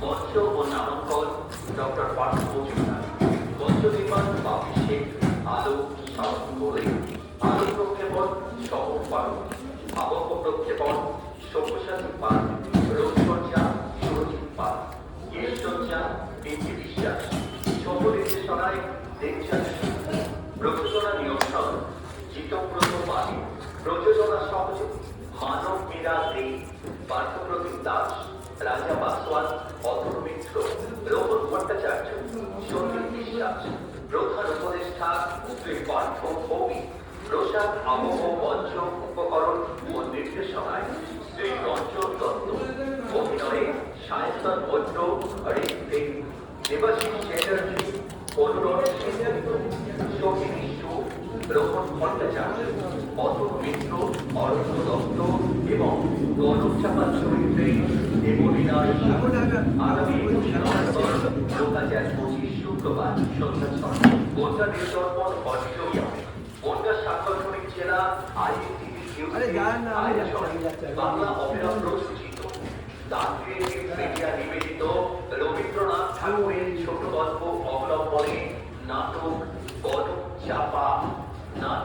মঞ্চ ও নামাঙ্কন ডক্টর পার্থ মজুমদার মঞ্চ নির্মাণ বাপি শেখ আলো শাসন করে আলো প্রক্ষেপণ শহর পালন আবহ প্রক্ষেপণ সব্যসাচী পাল রোজসজ্জা সুরজিৎ পাল গিরিশসজ্জা বিপি বিশ্বাস সহ নির্দেশনায় দেবচাঁদ প্রযোজনা নিয়ন্ত্রণ জিতব্রত পালি প্রযোজনা সহযোগ মানব মীরা দে পার্থপ্রতিম দাস, রাজা পাসওয়ান অতুল মিত্র রোহন ভট্টাচার্য, সন্দীপ বিশ্বাস, প্রধান উপদেষ্টা শ্রী পার্থ ভৌমিক, প্রসাদ আবহ মঞ্চ উপকরণ ও নির্দেশনায় শ্রী রঞ্জন দত্ত, অভিনয়ে সায়ন্তন মৈত্র ঋত্বিক দেবাশিস চ্যাটার্জি অনুরোধ রোহন ভট্টাচার্য অতুল মিত্র অরণ্য দত্ত এবং গৌরব চাপা চরিত্রে দেবলীলার আগামী একুশে নভেম্বর দু হাজার পঁচিশ শুক্রবার সন্ধ্যা ছয় বনগা নির্দর্পণ অডিটোরিয়ামে আমি বাংলা দান ক্রিয়েটিভ মিডিয়া নিবেদিত রবীন্দ্রনাথ ঠাকুরের ছোট গল্প অবলম্বনে নাটক কনক চাপা